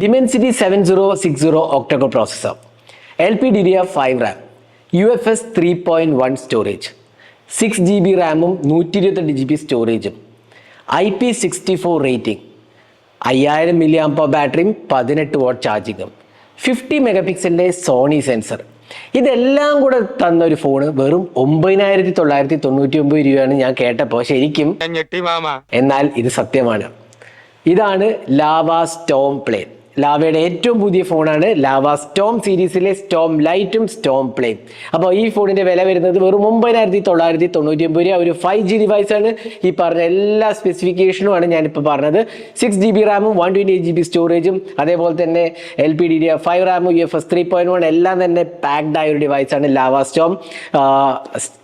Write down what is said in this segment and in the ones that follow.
Dimensity seven zero six zero octa core processor L P D D F five RAM U F S three point one storage six G B റാമും നൂറ്റി ഇരുപത്തെട്ട് G B സ്റ്റോറേജും I P sixty four rating അയ്യായിരം milliamp ബാറ്ററിയും പതിനെട്ട് watt ചാർജിങ്ങും fifty മെഗാ പിക്സലിന്റെ സോണി സെൻസർ ഇതെല്ലാം കൂടെ തന്ന ഒരു ഫോണ് വെറും ഒമ്പതിനായിരത്തി തൊള്ളായിരത്തി തൊണ്ണൂറ്റി ഒമ്പത് രൂപയാണ് ഞാൻ കേട്ടപ്പോൾ ശരിക്കും എന്നാൽ ഇത് സത്യമാണ്. ഇതാണ് ലാവ സ്റ്റോം പ്ലേ ലാവയുടെ ഏറ്റവും പുതിയ ഫോണാണ് ലാവ സ്റ്റോം സീരീസിലെ സ്റ്റോം ലൈറ്റും സ്റ്റോം പ്ലേ അപ്പോൾ ഈ ഫോണിന്റെ വില വരുന്നത് വെറും ഒമ്പതിനായിരത്തി തൊള്ളായിരത്തി തൊണ്ണൂറ്റി ഒമ്പത് രൂപ. ഒരു ഫൈവ് ജി ഡിവൈസ് ആണ്. ഈ പറഞ്ഞ എല്ലാ സ്പെസിഫിക്കേഷനും ആണ് ഞാനിപ്പോൾ പറഞ്ഞത്. സിക്സ് ജി ബി റാമും one twenty eight G B സ്റ്റോറേജും അതേപോലെ തന്നെ L P D D five റാമും U F S three point one എല്ലാം തന്നെ പാക്ഡ് ആയ ഒരു ഡിവൈസാണ് Lava Storm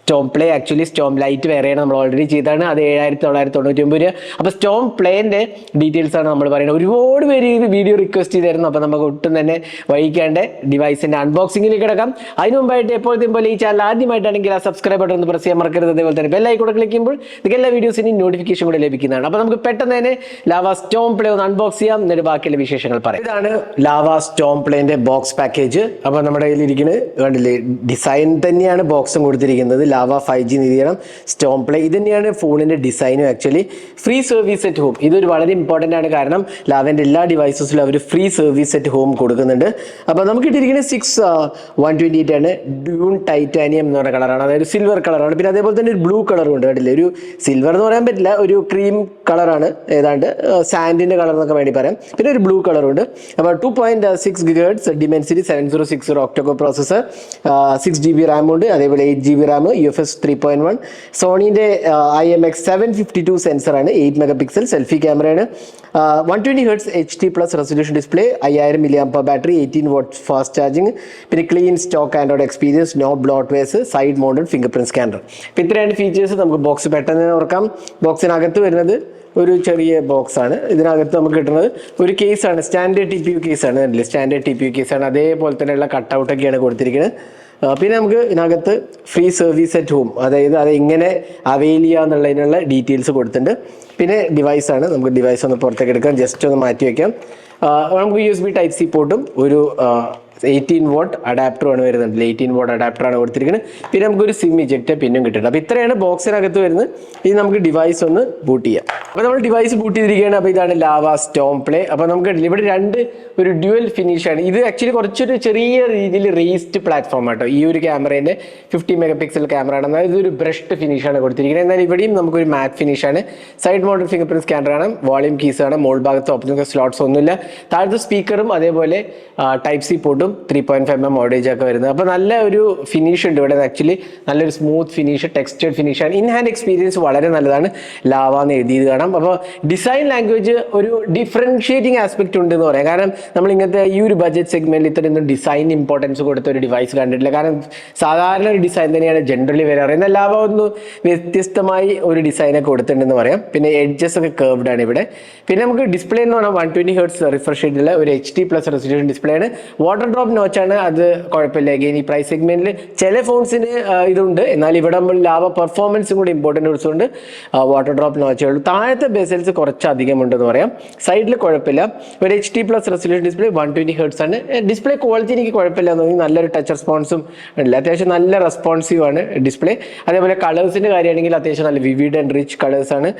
Storm Play actually Storm Lite വേറെയാണ് നമ്മൾ ഓൾറെഡി ചെയ്താണ് അത് ഏഴായിരത്തി തൊള്ളായിരത്തി തൊണ്ണൂറ്റി ഒമ്പത് രൂപ. അപ്പോൾ സ്റ്റോം പ്ലേന്റെ ഡീറ്റെയിൽസ് ആണ് നമ്മൾ പറയുന്നത്. ഒരുപാട് പേര് ഈ വീഡിയോ റിക്വസ്റ്റ് ചെയ്തായിരുന്നു അപ്പോൾ നമുക്ക് ഒട്ടും തന്നെ വൈകിക്കാണ്ട് ഡിവൈസിന്റെ അൺബോക്സിംഗിലേക്ക് കിടക്കാം. അതിന് മുമ്പായിട്ട് എപ്പോഴത്തെയും പോലെ ഈ ചാനൽ ആദ്യമായിട്ടാണെങ്കിൽ ആ സബ്സ്ക്രൈബ് ബട്ടൺ ഒന്ന് പ്രസ് ചെയ്യാൻ മറക്കരുത്. അതേപോലെ തന്നെ ബെല്ലായി കൂടെ ക്ലിക്ക് ചെയ്യുമ്പോൾ നിങ്ങൾക്ക് എല്ലാ വീഡിയോസിനും നോട്ടിഫിക്കേഷൻ കൂടെ ലഭിക്കുന്നതാണ്. അപ്പോൾ നമുക്ക് പെട്ടെന്ന് തന്നെ ലാവ സ്റ്റോം പ്ലേ ഒന്ന് അൺബോക്സ് ചെയ്യാം. എന്നിട്ട് ബാക്കിയുള്ള വിശേഷങ്ങൾ പറയാം. ഇതാണ് ലാവ സ്റ്റോം പ്ലേന്റെ ബോക്സ് പാക്കേജ് അപ്പോൾ നമ്മുടെ കയ്യിൽ ഇരിക്കുന്നത് കണ്ടില്ലേ? ഡിസൈൻ തന്നെയാണ് ബോക്സും കൊടുത്തിരിക്കുന്നത്. ലാവ ഫൈവ് ജി നിരീക്ഷണം സ്റ്റോം പ്ലേ ഇത് തന്നെയാണ് ഫോണിന്റെ ഡിസൈനും actually free service at home ഇതൊരു വളരെ ഇമ്പോർട്ടന്റ് ആണ്. കാരണം ലാവന്റെ എല്ലാ ഡിവൈസസിലും അവർ ഫ്രീ സർവീസ് അറ്റ് ഹോം കൊടുക്കുന്നുണ്ട്. അപ്പോൾ നമുക്ക് ഇട്ടിരിക്കുന്നത് സിക്സ് വൺ ട്വന്റി എയ്റ്റ് ആണ്. ഡ്യൂൺ ടൈറ്റാനിയം എന്ന് പറഞ്ഞ കളറാണ് അതായത് സിൽവർ കളറാണ് പിന്നെ അതേപോലെ തന്നെ ഒരു ബ്ലൂ കളറും ഉണ്ട്. കേട്ടില്ല ഒരു സിൽവർ എന്ന് പറയാൻ പറ്റില്ല. ഒരു ക്രീം കളറാണ് ഏതാണ്ട് സാൻഡിന്റെ കളർ എന്നൊക്കെ വേണ്ടി പറയാം. പിന്നെ ഒരു ബ്ലൂ കളറും ഉണ്ട്. അപ്പോൾ two point six gigahertz Dimensity seven zero six zero octa core processor six G B RAM ഉണ്ട്. അതേപോലെ eight G B RAM U F S three point one സോണിന്റെ I M X seven fifty two സെൻസറാണ് eight mega pixel selfie ക്യാമറയാണ് one twenty hertz H D plus resolution display അയ്യായിരം milliamp battery eighteen watt fast charging പിന്നെ clean stock Android experience no bloatwares side mounted fingerprint scanner ഇപ്പം ഇത്രയാണ് features നമുക്ക് box പെട്ടെന്ന് തന്നെ ഓർക്കാം. ബോക്സിനകത്ത് വരുന്നത് ഒരു ചെറിയ ബോക്സ് ആണ്. ഇതിനകത്ത് നമുക്ക് കിട്ടുന്നത് ഒരു കേസാണ് സ്റ്റാൻഡേർഡ് ടി പി യു കേസാണ് സ്റ്റാൻഡേർഡ് ടി പി യു കേസാണ് അതേപോലെ തന്നെയുള്ള കട്ടൗട്ടൊക്കെയാണ് കൊടുത്തിരിക്കുന്നത്. പിന്നെ നമുക്ക് ഇതിനകത്ത് ഫ്രീ സർവീസ് അറ്റ് ഹോം അതായത് അത് എങ്ങനെ അവൈൽ ചെയ്യുക എന്നുള്ളതിനുള്ള ഡീറ്റെയിൽസ് കൊടുത്തിട്ടുണ്ട്. പിന്നെ ഡിവൈസാണ് നമുക്ക് ഡിവൈസ് ഒന്ന് പുറത്തേക്ക് എടുക്കാം ജസ്റ്റ് ഒന്ന് മാറ്റി വയ്ക്കാം നമുക്ക് U S B type C പോർട്ടും ഒരു എയ്റ്റീൻ വോട്ട് അഡാപ്റ്ററുമാണ് വരുന്നത്. എയ്റ്റീൻ വോട്ട് അഡാപ്റ്ററാണ് കൊടുത്തിരിക്കുന്നത്. പിന്നെ നമുക്കൊരു സിം ഇജക്റ്റ് പിന്നും കിട്ടുന്നുണ്ട് അപ്പോൾ ഇത്രയാണ് ബോക്സിനകത്ത് വരുന്നത്. ഇനി നമുക്ക് ഡിവൈസ് ഒന്ന് ബൂട്ട് ചെയ്യാം. അപ്പോൾ നമ്മൾ ഡിവൈസ് ബൂട്ട് ചെയ്തിരിക്കുകയാണ്. അപ്പോൾ ഇതാണ് ലാവ സ്റ്റോം പ്ലേ. അപ്പോൾ നമുക്ക് ഇവിടെ രണ്ട് ഒരു ഡ്യുവൽ ഫിനിഷാണ് ഇത് ആക്ച്വലി കുറച്ചൊരു ചെറിയ രീതിയിൽ റേസ്ഡ് പ്ലാറ്റ്ഫോം ആട്ടോ ഈ ഒരു ക്യാമറേന്റെ ഫിഫ്റ്റി മെഗാ പിക്സൽ ക്യാമറ ആണ്. അതായത് ഇതൊരു ബ്രഷ്ഡ് ഫിനിഷാണ് കൊടുത്തിരിക്കുന്നത്. എന്നാൽ ഇവിടെയും നമുക്കൊരു മാറ്റ് ഫിനിഷാണ് side model fingerprint scanner ആണ്. വോളിയം കീസ് ആണ്. മോൾ ഭാഗത്ത് ഓപ്പൺ സ്ലോട്ട്സ് ഒന്നുമില്ല. താഴത്തെ സ്പീക്കറും അതേപോലെ ടൈപ്പ് സി പോർട്ടും ത്രീ പോയിന്റ് ഫൈവ് എം ഓഡേജ് ഒക്കെ വരുന്നത്. അപ്പോൾ നല്ല ഒരു ഫിനിഷ് ഉണ്ട് ഇവിടെ. ആക്ച്വലി നല്ലൊരു സ്മൂത്ത് ഫിനിഷ് ടെക്സ്റ്റേഡ് ഫിനിഷാണ് ഇൻ ഹാൻഡ് എക്സ്പീരിയൻസ് വളരെ നല്ലതാണ്. ലാവാന്ന് എഴുതിയത് കാണാം. അപ്പോൾ ഡിസൈൻ ലാംഗ്വേജ് ഒരു ഡിഫറൻഷിയേറ്റിംഗ് ആസ്പെക്ട് ഉണ്ട് എന്ന് പറയാം. കാരണം നമ്മൾ ഇങ്ങനത്തെ ഈ ഒരു ബഡ്ജറ്റ് സെഗ്മെന്റിൽ ഇത്രയൊന്നും ഡിസൈൻ ഇമ്പോർട്ടൻസ് കൊടുത്ത ഒരു ഡിവൈസ് കണ്ടിട്ടില്ല. കാരണം സാധാരണ ഒരു ഡിസൈൻ തന്നെയാണ് ജനറലി വരാറ്. എന്നാൽ ലാവ ഒന്ന് വ്യത്യസ്തമായി ഒരു ഡിസൈനൊക്കെ കൊടുത്തിട്ടുണ്ടെന്ന് പറയാം. പിന്നെ എഡ്ജസ് ഒക്കെ കേർവ്ഡ് ആണ് ഇവിടെ. പിന്നെ നമുക്ക് ഡിസ്പ്ലേ എന്ന് പറഞ്ഞാൽ വൺ ട്വന്റി ഹേർട്സ് റിഫ്രഷ് ചെയ്തിട്ടുള്ള ഒരു H D plus resolution display ആണ്. വാട്ടർ ഡ്രോപ്പ് നോച്ചാണ് അത് കുഴപ്പമില്ല. അഗെയിൻ ഈ പ്രൈസ് സെഗ്മെന്റിൽ ചില ഫോൺസിന് ഇതുണ്ട്. എന്നാൽ ഇവിടെ നമ്മൾ ലാഭ പെർഫോമൻസും കൂടി ഇമ്പോർട്ടന്റ് കൊടുത്തുകൊണ്ട് വാട്ടർ ഡ്രോപ്പ് നോച്ചേ ഉള്ളൂ. താഴത്തെ ബേസൽസ് കുറച്ചധികം ഉണ്ടെന്ന് പറയാം. സൈഡിൽ കുഴപ്പമില്ല. ഒരു H D plus resolution display one twenty hertz ആണ്. ഡിസ്പ്ലേ ക്വാളിറ്റി എനിക്ക് കുഴപ്പമില്ല എന്ന് തോന്നി നല്ലൊരു ടച്ച് റെസ്പോൺസും ഉണ്ട്. അത്യാവശ്യം നല്ല റെസ്പോൺസീവ് ആണ് ഡിസ്പ്ലേ അതേപോലെ കളേഴ്സിന്റെ കാര്യമാണെങ്കിൽ അത്യാവശ്യം നല്ല വിവിഡ് ആൻഡ് റിച്ച് കളേഴ്സ് ആണ്.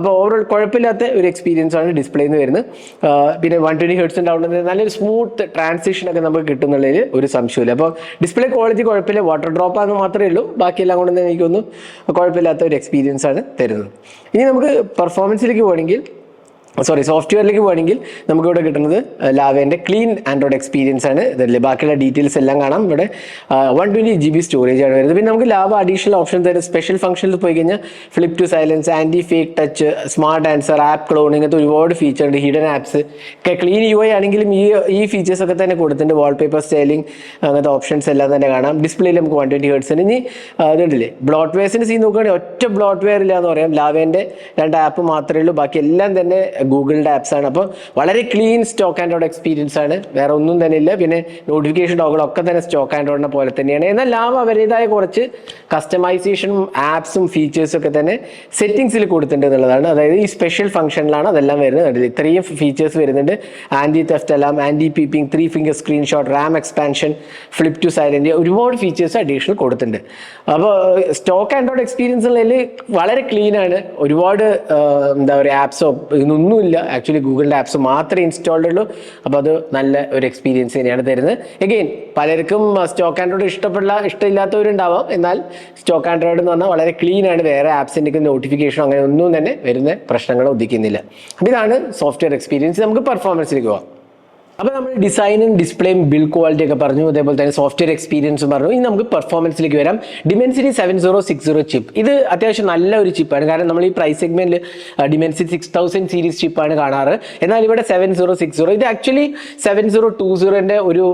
അപ്പോൾ ഓവറോൾ കുഴപ്പമില്ലാത്ത ഒരു എക്സ്പീരിയൻസ് ആണ് ഡിസ്പ്ലേന്ന് വരുന്നത്. പിന്നെ വൺ ട്വന്റി ഹെർട്സിന്റെ ഡൗൺ നല്ലൊരു സ്മൂത്ത് ട്രാൻസിഷൻ ഒക്കെ നമുക്ക് കിട്ടുന്നുള്ളതിൽ ഒരു സംശയമില്ല അപ്പോൾ ഡിസ്പ്ലേ ക്വാളിറ്റി കുഴപ്പമില്ല. വാട്ടർ ഡ്രോപ്പ് ആണെന്ന് മാത്രമേ ഉള്ളൂ. ബാക്കിയെല്ലാം കൊണ്ട് എനിക്കൊന്നും കുഴപ്പമില്ലാത്ത ഒരു എക്സ്പീരിയൻസ് ആണ് തരുന്നത്. ഇനി നമുക്ക് പെർഫോമൻസിലേക്ക് പോകണമെങ്കിൽ സോറി സോഫ്റ്റ്വെയറിലേക്ക് പോകണമെങ്കിൽ നമുക്ക് ഇവിടെ കിട്ടുന്നത് ലാവേന്റെ ക്ലീൻ ആൻഡ്രോയിഡ് എക്സ്പീരിയൻസ് ആണ്. ഇതിൽ ബാക്കിയുള്ള ഡീറ്റെയിൽസ് എല്ലാം കാണാം. ഇവിടെ one twenty G B storage ആണ് വരുന്നത്. പിന്നെ നമുക്ക് ലാവ അഡീഷണൽ ഓപ്ഷൻ തരുന്ന സ്പെഷ്യൽ ഫംഗ്ഷനിൽ പോയി കഴിഞ്ഞാൽ flip to silence anti fake touch smart answer app clone ഇങ്ങനത്തെ ഒരുപാട് ഫീച്ചർ ഉണ്ട്. ഹിഡൻ ആപ്സ് ഒക്കെ ക്ലീൻ യു ഐ ആണെങ്കിലും ഈ ഈ ഫീച്ചേഴ്സ് ഒക്കെ തന്നെ കൊടുത്തിട്ടുണ്ട്. വാൾപേപ്പർ സ്റ്റൈലിംഗ് അങ്ങനത്തെ ഓപ്ഷൻസ് എല്ലാം തന്നെ കാണാം. ഡിസ്പ്ലേയിൽ നമുക്ക് വൺ ട്വന്റി ഹേർട്സിന് ഇനി അതുണ്ടല്ലേ ബ്ലോട്ട് വെയർസിന് സീൻ നോക്കുകയാണെങ്കിൽ ഒറ്റ ബ്ലോട്ട് വെയർ ഇല്ല എന്ന് പറയാം. ലാവേന്റെ രണ്ട് ആപ്പ് മാത്രമേ ഉള്ളൂ. ബാക്കി എല്ലാം തന്നെ ഗൂഗിളിന്റെ ആണ് അപ്പോൾ വളരെ ക്ലീൻ സ്റ്റോക്ക് ആൻഡ്രോയിഡ് എക്സ്പീരിയൻസ് ആണ്. വേറെ ഒന്നും തന്നെ ഇല്ല. പിന്നെ നോട്ടിഫിക്കേഷൻ ഡോഗുകളൊക്കെ തന്നെ സ്റ്റോക്ക് ആൻഡ്രോയിഡിനെ പോലെ തന്നെയാണ്. എന്നാൽ ലാവ അവരുടേതായ കുറച്ച് കസ്റ്റമൈസേഷനും ആപ്സും ഫീച്ചേഴ്സും ഒക്കെ തന്നെ സെറ്റിംഗ്സിൽ കൊടുത്തിട്ടുണ്ട് എന്നുള്ളതാണ്. അതായത് ഈ സ്പെഷ്യൽ ഫംഗ്ഷനിലാണ് അതെല്ലാം വരുന്നത്? ഇത്രയും ഫീച്ചേഴ്സ് വരുന്നുണ്ട്. ആന്റി തെഫ്റ്റ് എല്ലാം anti peeping three finger screenshot RAM expansion flip to silent ഒരുപാട് ഫീച്ചേഴ്സ് അഡീഷണൽ കൊടുത്തിട്ടുണ്ട്. അപ്പോൾ സ്റ്റോക്ക് ആൻഡ്രോയിഡ് എക്സ്പീരിയൻസ് ഉള്ളതിൽ വളരെ ക്ലീൻ ആണ്. ഒരുപാട് എന്താ പറയുക ആപ്സോ ഇതൊന്നുമില്ല ആക്ച്വലി ഗൂഗിളിന്റെ ആപ്സ് മാത്രമേ ഇൻസ്റ്റാൾഡ് ഉള്ളൂ. അപ്പോൾ അത് നല്ല ഒരു എക്സ്പീരിയൻസ് തന്നെയാണ് തരുന്നത്. എഗെയിൻ പലർക്കും സ്റ്റോക്ക് ആൻഡ്രോയിഡ് ഇഷ്ടപ്പെടില്ല ഇഷ്ടമില്ലാത്തവരുണ്ടാവാം. എന്നാൽ സ്റ്റോക്ക് ആൻഡ്രോയിഡ് എന്ന് പറഞ്ഞാൽ വളരെ ക്ലീൻ ആണ്. വേറെ ആപ്സിന്റെ നോട്ടിഫിക്കേഷൻ അങ്ങനെ ഒന്നും തന്നെ വരുന്ന പ്രശ്നങ്ങൾ ഉദിക്കുന്നില്ല. അപ്പോൾ ഇതാണ് സോഫ്റ്റ്വെയർ എക്സ്പീരിയൻസ് നമുക്ക് പെർഫോമൻസിലേക്ക് പോകാം അപ്പോൾ നമ്മൾ ഡിസൈനും ഡിസ്പ്ലേയും ബിൽഡ് ക്വാളിറ്റി ഒക്കെ പറഞ്ഞു. അതേപോലെ തന്നെ സോഫ്റ്റ്വെയർ എക്സ്പീരിയൻസും പറഞ്ഞു. ഇനി നമുക്ക് പെർഫോമൻസിലേക്ക് വരാം. Dimensity seven zero six zero chip ഇത് അത്യാവശ്യം നല്ല ഒരു ചിപ്പാണ് കാരണം നമ്മൾ ഈ പ്രൈസ് സെഗ്മെന്റിൽ ഡിമെൻസിറ്റി സിക്സ് തൗസൻഡ് സീരീസ് ചിപ്പാണ് കാണാറ്. എന്നാൽ ഇവിടെ സെവൻ സീറോ സിക്സ് സീറോ ഇത് ആക്ച്വലി സെവൻ സീറോ ടു സീറോന്റെ ഒരു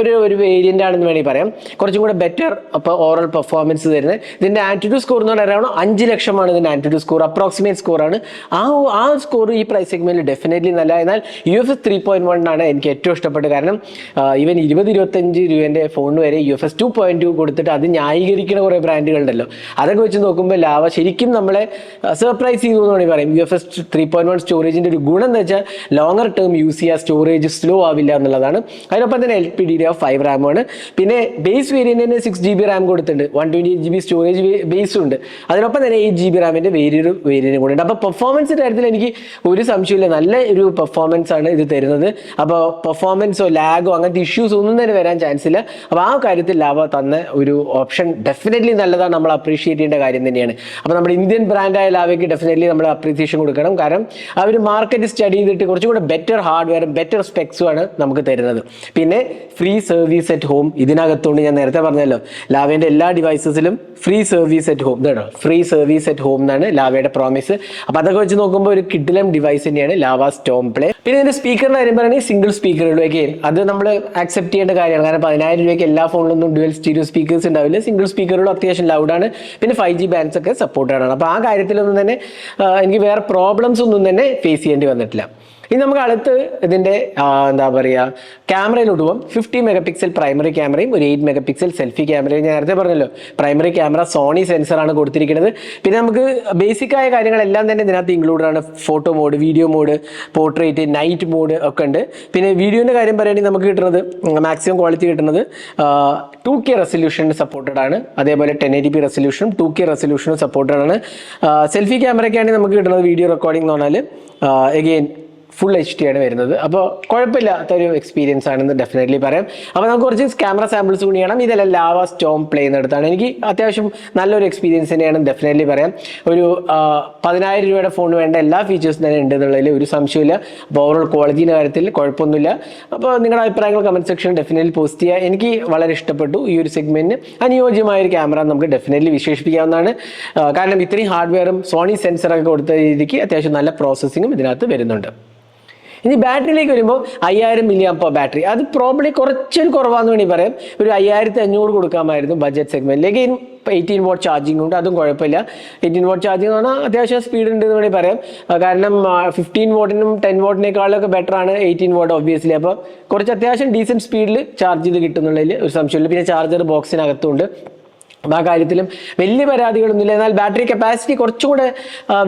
ഒരു ഒരു വേരിയന്റ് ആണെന്ന് വേണമെങ്കിൽ പറയാം. കുറച്ചും കൂടെ ബെറ്റർ അപ്പോൾ ഓവറോൾ പെർഫോമൻസ് തരുന്നത്. ഇതിന്റെ ആന്റിറ്റ്യൂഡ് സ്കോർ എന്ന് പറയുന്നത് അഞ്ച് ലക്ഷമാണ് ഇതിന്റെ ആന്റിറ്റ്യൂഡ് സ്കോർ അപ്രോക്സിമേറ്റ് സ്കോറാണ് ആ ആ സ്കോർ ഈ പ്രൈസ് സെഗ്മെന്റിൽ ഡെഫിനറ്റ്ലി നല്ല. എന്നാൽ U F three point one ആണ് എനിക്ക് ഏറ്റവും ഇഷ്ടപ്പെട്ടു കാരണം ഇവൻ ഇരുപത് ഇരുപത്തഞ്ച് രൂപേന്റെ ഫോണിന് വരെ U F S two point two കൊടുത്തിട്ട് അത് ന്യായീകരിക്കുന്ന കുറേ ബ്രാൻഡുകളുണ്ടല്ലോ. അതൊക്കെ വെച്ച് നോക്കുമ്പോൾ ലാവ ശരിക്കും നമ്മളെ സർപ്രൈസ് ചെയ്തു എന്ന് വേണമെങ്കിൽ പറയും U F S three point one സ്റ്റോറേജിന്റെ ഒരു ഗുണം എന്ന് വെച്ചാൽ ലോങ്ങർ ടേം യൂസ് ചെയ്യുക സ്റ്റോറേജ് സ്ലോ ആവില്ല എന്നുള്ളതാണ്. അതിനൊപ്പം തന്നെ L P D of five റാമാണ് പിന്നെ ബേസ് വേരിയന്റിന് സിക്സ് ജി ബി റാം കൊടുത്തിട്ടുണ്ട്. One twenty eight G B storage ബേസും ഉണ്ട്. അതിനൊപ്പം തന്നെ എയ്റ്റ് ജി ബി റാമിന്റെ വേരിയൊരു വേരിയന്റും കൂടെ ഉണ്ട്. അപ്പോൾ പെർഫോമൻസിന്റെ കാര്യത്തിൽ എനിക്ക് ഒരു സംശയമില്ല നല്ല ഒരു പെർഫോമൻസ് ആണ് ഇത് തരുന്നത്. അപ്പോൾ പെർഫോമൻസോ ലാഗോ അങ്ങനത്തെ ഇഷ്യൂസ് ഒന്നും തന്നെ വരാൻ ചാൻസ് ഇല്ല. അപ്പോൾ ആ കാര്യത്തിൽ ലാവ തന്ന ഒരു ഓപ്ഷൻ ഡെഫിനറ്റ്ലി നല്ലതാണ്. നമ്മൾ അപ്രീഷിയേറ്റ് ചെയ്യേണ്ട കാര്യം തന്നെയാണ്. അപ്പോൾ നമ്മുടെ ഇന്ത്യൻ ബ്രാൻഡായ ലാവയ്ക്ക് ഡെഫിനറ്റ്ലി നമ്മൾ അപ്രീസിയേഷൻ കൊടുക്കണം. കാരണം അവർ മാർക്കറ്റ് സ്റ്റഡി ചെയ്തിട്ട് കുറച്ചും കൂടെ ബെറ്റർ ഹാർഡ്വെയറും ബെറ്റർ സ്പെക്സും ആണ് നമുക്ക് തരുന്നത്. പിന്നെ ഫ്രീ സർവീസ് അറ്റ് ഹോം ഇതിനകത്തുകൊണ്ട് ഞാൻ നേരത്തെ പറഞ്ഞല്ലോ. ലാവേന്റെ എല്ലാ ഡിവൈസസിലും ഫ്രീ സർവീസ് അറ്റ് ഹോം ഇതാണോ? ഫ്രീ സർവീസ് അറ്റ് ഹോം എന്നാണ് ലാവയുടെ പ്രോമിസ് അപ്പോൾ അതൊക്കെ വെച്ച് നോക്കുമ്പോൾ ഒരു കിഡിലം ഡിവൈസ് തന്നെയാണ് ലാവ സ്റ്റോം പ്ലേ പിന്നെ ഇതിന്റെ സ്പീക്കറിന്റെ കാര്യം പറയുകയാണെങ്കിൽ സിംഗിൾ സ്പീക്കറുള്ളൂ അഗെയിൻ അത് നമ്മൾ ആക്സെപ്റ്റ് ചെയ്യേണ്ട കാര്യമാണ്. കാരണം പതിനായിരം രൂപയ്ക്ക് എല്ലാ ഫോണിലൊന്നും ഡുവൽ സ്റ്റീരിയോ സ്പീക്കേഴ്സ് ഉണ്ടാവില്ല. സിംഗിൾ സ്പീക്കറുകളും അത്യാവശ്യം ലൗഡാണ് പിന്നെ ഫൈവ് ജി ബാൻഡ്സ് ഒക്കെ സപ്പോർട്ടഡ് ആണ്. അപ്പോൾ ആ കാര്യത്തിലൊന്നും തന്നെ എനിക്ക് വേറെ പ്രോബ്ലംസ് ഒന്നും തന്നെ ഫേസ് ചെയ്യേണ്ടി വന്നിട്ടില്ല. ഇനി നമുക്ക് അടുത്ത് ഇതിന്റെ എന്താ പറയുക ക്യാമറയിൽ പോകും ഫിഫ്റ്റി മെഗാ പിക്സൽ പ്രൈമറി ക്യാമറയും ഒരു എയ്റ്റ് മെഗാ പിക്സൽ സെൽഫി ക്യാമറയും. ഞാൻ നേരത്തെ പറഞ്ഞല്ലോ പ്രൈമറി ക്യാമറ സോണി സെൻസറാണ് കൊടുത്തിരിക്കുന്നത്. പിന്നെ നമുക്ക് ബേസിക് ആയ കാര്യങ്ങളെല്ലാം തന്നെ ഇതിനകത്ത് ഇൻക്ലൂഡ് ആണ്. Photo mode video mode portrait night mode ഒക്കെ ഉണ്ട്. പിന്നെ വീഡിയോന്റെ കാര്യം പറയുകയാണെങ്കിൽ നമുക്ക് കിട്ടുന്നത് മാക്സിമം ക്വാളിറ്റി കിട്ടുന്നത് ടു കെ റെസൊല്യൂഷൻ സപ്പോർട്ടഡ് ആണ്. അതേപോലെ ടെൻ എയ്റ്റി പി റെസൊല്യൂഷനും ടു കെ റെസൊല്യൂഷനും സപ്പോർട്ടഡ് ആണ്. സെൽഫി ക്യാമറയ്ക്കാണെങ്കിൽ നമുക്ക് കിട്ടുന്നത് വീഡിയോ റെക്കോർഡിംഗ് എന്ന് പറഞ്ഞാൽ എഗെയിൻ ഫുൾ എച്ച് ഡി ആണ് വരുന്നത്. അപ്പോൾ കുഴപ്പമില്ലാത്ത ഒരു എക്സ്പീരിയൻസ് ആണെന്ന് ഡെഫിനറ്റ്ലി പറയാം. അപ്പോൾ നമുക്ക് കുറച്ച് ക്യാമറ സാമ്പിൾസ് കൂടി ചെയ്യണം ഇതെല്ലാം ലാവ സ്റ്റോം പ്ലേ ചെയ്യുന്നിടത്താണ് എനിക്ക് അത്യാവശ്യം നല്ലൊരു എക്സ്പീരിയൻസ് തന്നെയാണ് ഡെഫിനറ്റ്ലി പറയാം. ഒരു പതിനായിരം രൂപയുടെ ഫോൺ വേണ്ട എല്ലാ ഫീച്ചേഴ്സും തന്നെ ഉണ്ട് എന്നുള്ളതിൽ ഒരു സംശയമില്ല അപ്പോൾ ഓവറോൾ ക്വാളിറ്റിന്റെ കാര്യത്തിൽ കുഴപ്പമൊന്നുമില്ല. അപ്പോൾ നിങ്ങളുടെ അഭിപ്രായങ്ങൾ കമന്റ് സെക്ഷൻ ഡെഫിനറ്റ്ലി പോസ്റ്റ് ചെയ്യുക. എനിക്ക് വളരെ ഇഷ്ടപ്പെട്ടു ഈ ഒരു സെഗ്മെന്റിന് അനുയോജ്യമായ ഒരു ക്യാമറ നമുക്ക് ഡെഫിനറ്റ്ലി വിശേഷിപ്പിക്കാവുന്നതാണ്. കാരണം ഇത്രയും ഹാർഡ്വെയറും സോണി സെൻസറൊക്കെ കൊടുത്ത രീതിക്ക് അത്യാവശ്യം നല്ല പ്രോസസ്സിങ്ങും ഇതിനകത്ത് വരുന്നുണ്ട്. ഇനി ബാറ്ററിയിലേക്ക് വരുമ്പോൾ അയ്യായിരം മില്ലി അപ്പോൾ ബാറ്ററി അത് പ്രോബ്ലി കുറച്ചൊരു കുറവാന്ന് വേണമെങ്കിൽ പറയാം. ഒരു അയ്യായിരത്തി അഞ്ഞൂറ് കൊടുക്കാമായിരുന്നു ബഡ്ജറ്റ് ഇനി എയ്റ്റീൻ വോട്ട് ചാർജിങ് ഉണ്ട് അതും കുഴപ്പമില്ല. എയ്റ്റീൻ വോട്ട് ചാർജിങ് എന്ന് പറഞ്ഞാൽ അത്യാവശ്യം സ്പീഡ് ഉണ്ട് എന്ന് വേണമെങ്കിൽ പറയാം. കാരണം ഫിഫ്റ്റീൻ വോട്ടിനും ടെൻ വോട്ടിനേക്കാളൊക്കെ ബെറ്റർ ആണ് എയ്റ്റീൻ വോട്ട് ഒബ്വിയസ്ലി അപ്പോൾ കുറച്ച് അത്യാവശ്യം ഡീസന്റ് സ്പീഡിൽ ചാർജ് ചെയ്ത് കിട്ടുന്നുള്ളതിൽ ഒരു സംശയമില്ല പിന്നെ ചാർജർ ബോക്സിനകത്തുണ്ട് ആ കാര്യത്തിലും വലിയ പരാതികളൊന്നുമില്ല. എന്നാൽ ബാറ്ററി കപ്പാസിറ്റി കുറച്ചുകൂടെ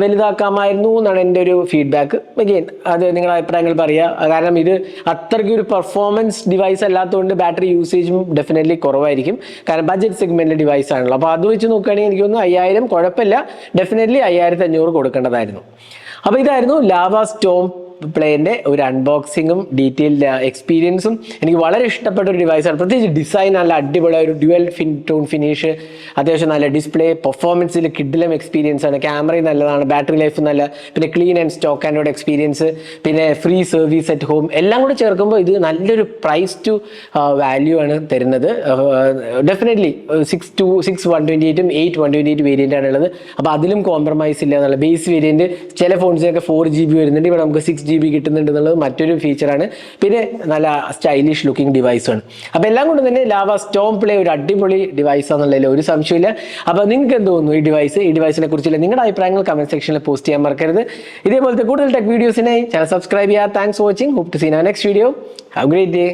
വലുതാക്കാമായിരുന്നു എന്നാണ് എന്റെ ഒരു ഫീഡ്ബാക്ക് അഗെയിൻ അത് നിങ്ങളുടെ അഭിപ്രായങ്ങൾ പറയുക കാരണം ഇത് അത്രയ്ക്ക് ഒരു പെർഫോമൻസ് ഡിവൈസ് അല്ലാത്തതുകൊണ്ട് ബാറ്ററി യൂസേജും ഡെഫിനറ്റ്ലി കുറവായിരിക്കും. കാരണം ബഡ്ജറ്റ് സെഗ്മെന്റ് ഡിവൈസ് ആണല്ലോ. അപ്പോൾ അത് വെച്ച് നോക്കുകയാണെങ്കിൽ എനിക്ക് അയ്യായിരം കുഴപ്പമില്ല. ഡെഫിനറ്റ്ലി അയ്യായിരത്തി അഞ്ഞൂറ് കൊടുക്കേണ്ടതായിരുന്നു. അപ്പോൾ ഇതായിരുന്നു ലാവാ സ്റ്റോം പ്ലേന്റെ ഒരു അൺബോക്സിങ്ങും ഡീറ്റെയിൽഡ് എക്സ്പീരിയൻസും എനിക്ക് വളരെ ഇഷ്ടപ്പെട്ട ഒരു ഡിവൈസാണ് പ്രത്യേകിച്ച് ഡിസൈൻ നല്ല അടിപൊളി ഒരു ഡ്യുവൽ ഫിൻ ടൂൺ ഫിനിഷ് അത്യാവശ്യം നല്ല ഡിസ്പ്ലേ പെർഫോമൻസിൽ കിഡിലും എക്സ്പീരിയൻസ് ആണ് ക്യാമറയും നല്ലതാണ് ബാറ്ററി ലൈഫ് നല്ല പിന്നെ clean and stock and experience പിന്നെ ഫ്രീ സർവീസ് അറ്റ് ഹോം എല്ലാം കൂടെ ചേർക്കുമ്പോൾ ഇത് നല്ലൊരു പ്രൈസ് ടു വാല്യൂ ആണ് തരുന്നത്. Definitely six two six one twenty എയ്റ്റും eight one twenty eight variant ആണുള്ളത് അപ്പോൾ അതിലും കോംപ്രമൈസ് ഇല്ല. എന്നുള്ള ബേസ് വേരിയന്റ് ചില ഫോൺസിനൊക്കെ ഫോർ ജി ബി വരുന്നുണ്ട്. ഇവിടെ നമുക്ക് സിക്സ് ജി ബി കിട്ടുന്നുണ്ട് എന്നുള്ളത് മറ്റൊരു ഫീച്ചറാണ് പിന്നെ നല്ല സ്റ്റൈലിഷ് ലുക്കിംഗ് ഡിവൈസാണ് അപ്പോൾ എല്ലാം കൊണ്ട് തന്നെ ലാവ സ്റ്റോം പ്ലേ ഒരു അടിപൊളി ഡിവൈസ് ആണെന്നുള്ളതിൽ ഒരു സംശയമില്ല അപ്പോൾ നിങ്ങൾക്ക് എന്ത് തോന്നുന്നു ഈ ഡിവൈസ് ഈ ഡിവൈസിനെ കുറിച്ചുള്ള നിങ്ങളുടെ അഭിപ്രായങ്ങൾ കമന്റ് സെക്ഷനിൽ പോസ്റ്റ് ചെയ്യാൻ മറക്കരുത്. ഇതേപോലത്തെ കൂടുതൽ ടെക് വീഡിയോസിനായി ചാനൽ സബ്സ്ക്രൈബ് ചെയ്യുക. Thanks watching hope to seen next video have great day